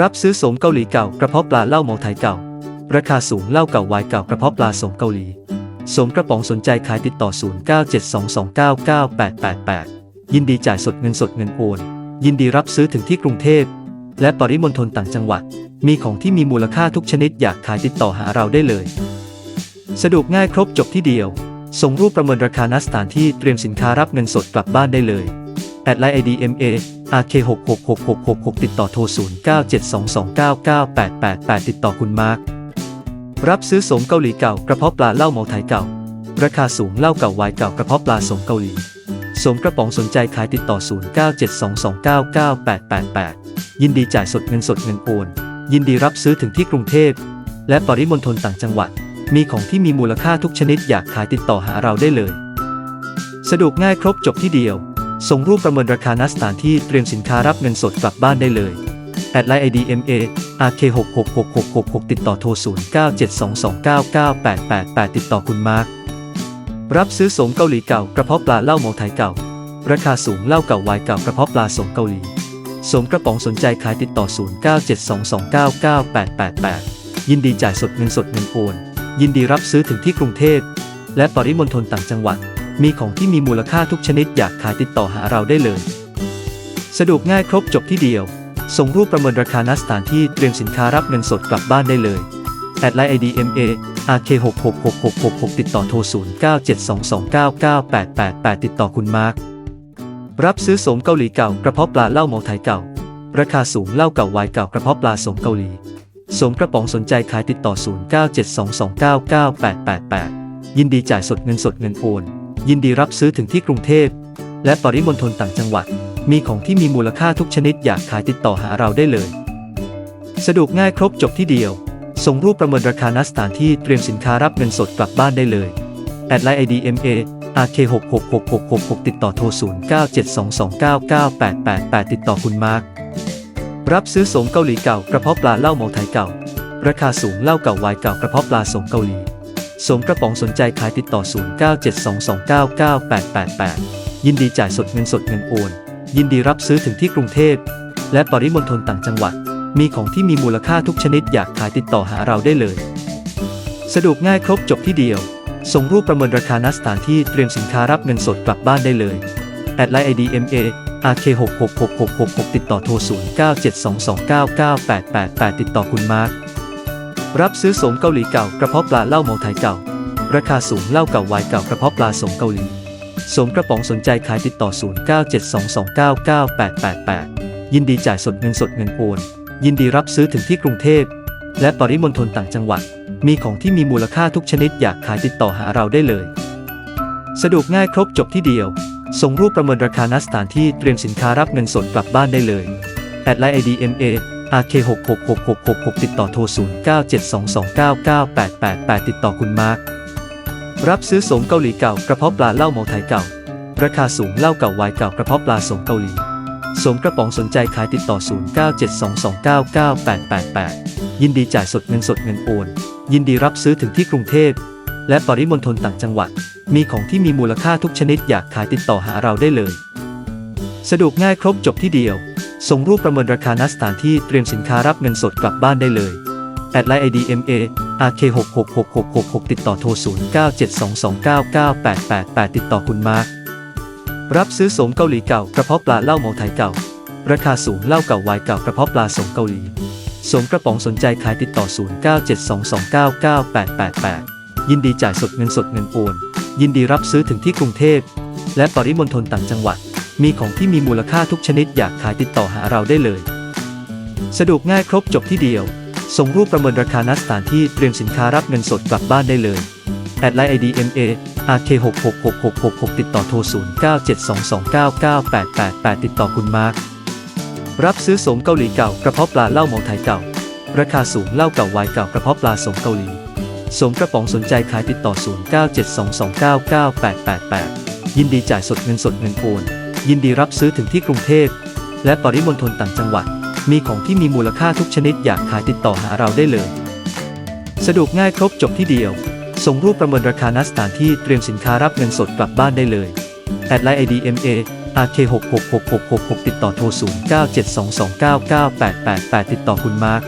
รับซื้อสมเกาหลีเก่ากระเพาะปลาเหล้าเมาไทยเก่า ราคาสูงเหล้าเก่าวายเก่ากระเพาะปลาสมเกาหลีสมกระป๋องสนใจขายติดต่อ 0972299888 ยินดีจ่ายสดเงินสดเงินโอน ยินดีรับซื้อถึงที่กรุงเทพ และปริมณฑลต่างจังหวัด มีของที่มีมูลค่าทุกชนิดอยากขายติดต่อหาเราได้เลย สะดวกง่ายครบจบที่เดียว ส่งรูปประเมินราคาณสถานที่เตรียมสินค้ารับเงินสดกลับบ้านได้เลยแอดไลน์ IDMA RK66666 ติดต่อโทร 0972299888 ติดต่อคุณมาร์ค รับซื้อสมเกาหลีเก่ากระเพาะปลาเหล้าเมาไทยเก่า ราคาสูงเหล้าเก่าวายเก่ากระเพาะปลาสมเกาหลี สมกระป๋องสนใจขายติดต่อ 0972299888 ยินดีจ่ายสดเงินสดเงินโอน ยินดีรับซื้อถึงที่กรุงเทพ และปริมณฑลต่างจังหวัด มีของที่มีมูลค่าทุกชนิดอยากขายติดต่อหาเราได้เลย สะดวกง่ายครบจบที่เดียว ส่งรูปประเมินราคาณสถานที่เตรียมสินค้ารับเงินสดกลับบ้านได้เลยแอดไลน์ IDMA RK66666 ติดต่อโทร 0972299888 ติดต่อคุณมาร์ค รับซื้อสมเกาหลีเก่ากระเพาะปลาเหล้าเมไทยเก่า ราคาสูงเหล้าเก่าวายเก่ากระเพาะปลาสมเกาหลี สมกระป๋องสนใจขายติดต่อ 0972299888 ยินดีจ่ายสดเงินสดเงินโอน ยินดีรับซื้อถึงที่กรุงเทพ และปริมณฑลต่างจังหวัด มีของที่มีมูลค่าทุกชนิดอยากขายติดต่อหาเราได้เลย สะดวกง่ายครบจบที่เดียว ส่งรูปประเมินราคาณสถานที่เตรียมสินค้ารับเงินสดกลับบ้านได้เลยแอดไลน์ IDMA RK66666 ติดต่อโทร 0972299888 ติดต่อคุณมาร์ครับซื้อสมเกาหลีเก่ากระเพาะปลาเหล้าเมาไทยเก่า ราคาสูงเหล้าเก่าวายเก่ากระเพาะปลาสมเกาหลีสมกระป๋องสนใจขายติดต่อ 0972299888 ยินดีจ่ายสดเงินสดเงินโอน ยินดีรับซื้อถึงที่กรุงเทพ และปริมณฑลต่างจังหวัด มีของที่มีมูลค่าทุกชนิดอยากขายติดต่อหาเราได้เลย สะดวกง่ายครบจบที่เดียว ส่งรูปประเมินราคาณสถานที่เตรียมสินค้ารับเงินสดกลับบ้านได้เลยแอดไลน์ IDMA RK66666 ติดต่อโทร 0972299888 ติดต่อคุณมาร์ค รับซื้อสมเกาหลีเก่ากระเพาะปลาเหล้าเมาไทยเก่า ราคาสูงเหล้าเก่าวายเก่ากระเพาะปลาสมเกาหลี สมกระป๋องสนใจขายติดต่อ 0972299888 ยินดีจ่ายสดเงินสดเงินโอน ยินดีรับซื้อถึงที่กรุงเทพ และปริมณฑลต่างจังหวัด มีของที่มีมูลค่าทุกชนิดอยากขายติดต่อหาเราได้เลย สะดวกง่ายครบจบที่เดียว ส่งรูปประเมินราคาณสถานที่เตรียมสินค้ารับเงินสดกลับบ้านได้เลยแอดไลน์ IDMA RK66666 ติดต่อโทร 0972299888 ติดต่อคุณมาร์ค รับซื้อสมเกาหลีเก่ากระเพาะปลาเหล้าเมาไทยเก่า ราคาสูงเหล้าเก่าวายเก่ากระเพาะปลาสมเกาหลีสมกระป๋องสนใจขายติดต่อ 0972299888 ยินดีจ่ายสดเงินสดเงินโอน ยินดีรับซื้อถึงที่กรุงเทพ และปริมณฑลต่างจังหวัด มีของที่มีมูลค่าทุกชนิดอยากขายติดต่อหาเราได้เลย สะดวกง่ายครบจบที่เดียว ส่งรูปประเมินราคาณสถานที่เตรียมสินค้ารับเงินสดกลับบ้านได้เลยแอดไลน์ IDMA RK66666 ติดต่อโทร 0972299888 ติดต่อคุณมาร์ครับซื้อสมเกาหลีเก่ากระเพาะปลาเหล้าเมาไทยเก่า ราคาสูงเหล้าเก่าวายเก่ากระเพาะปลาสมเกาหลีสมกระป๋องสนใจขายติดต่อ 0972299888 ยินดีจ่ายสดเงินสดเงินโอน ยินดีรับซื้อถึงที่กรุงเทพ และปริมณฑลต่างจังหวัด มีของที่มีมูลค่าทุกชนิดอยากขายติดต่อหาเราได้เลย สะดวกง่ายครบจบที่เดียว ส่งรูปประเมินราคาณสถานที่เตรียมสินค้ารับเงินสดกลับบ้านได้เลยแอดไลน์ IDMA RK66666 ติดต่อโทร 0972299888 ติดต่อคุณมาร์ครับซื้อสมเกาหลีเก่ากระเพาะปลาเหล้าเมาไทยเก่า ราคาสูงเหล้าเก่าวายเก่ากระเพาะปลาสมเกาหลีสมกระป๋องสนใจขายติดต่อ 0972299888 ยินดีจ่ายสดเงินสดเงินโอน ยินดีรับซื้อถึงที่กรุงเทพ และปริมณฑลต่างจังหวัด มีของที่มีมูลค่าทุกชนิดอยากขายติดต่อหาเราได้เลย สะดวกง่ายครบจบที่เดียว ส่งรูปประเมินราคาณสถานที่เตรียมสินค้ารับเงินสดกลับบ้านได้เลยแอดไลน์ IDMA RK66666 ติดต่อโทร 0972299888 ติดต่อคุณมาร์ครับซื้อสมเกาหลีเก่ากระเพาะปลาเหล้าเมาไทยเก่า ราคาสูงเหล้าเก่าวายเก่ากระเพาะปลาสมเกาหลีสมกระป๋องสนใจขายติดต่อ 0972299888 ยินดีจ่ายสดเงินสดเงินโอน ยินดีรับซื้อถึงที่กรุงเทพ และปริมณฑลต่างจังหวัด มีของที่มีมูลค่าทุกชนิดอยากขายติดต่อหาเราได้เลย สะดวกง่ายครบจบที่เดียว ส่งรูปประเมินราคาณสถานที่เตรียมสินค้ารับเงินสดกลับบ้านได้เลยแอดไลน์ IDMA RK 6 6 6 6 6 6 ติดต่อโทร 0 9 7 2 2 9 9 8 8 8 ติดต่อคุณมาร์ค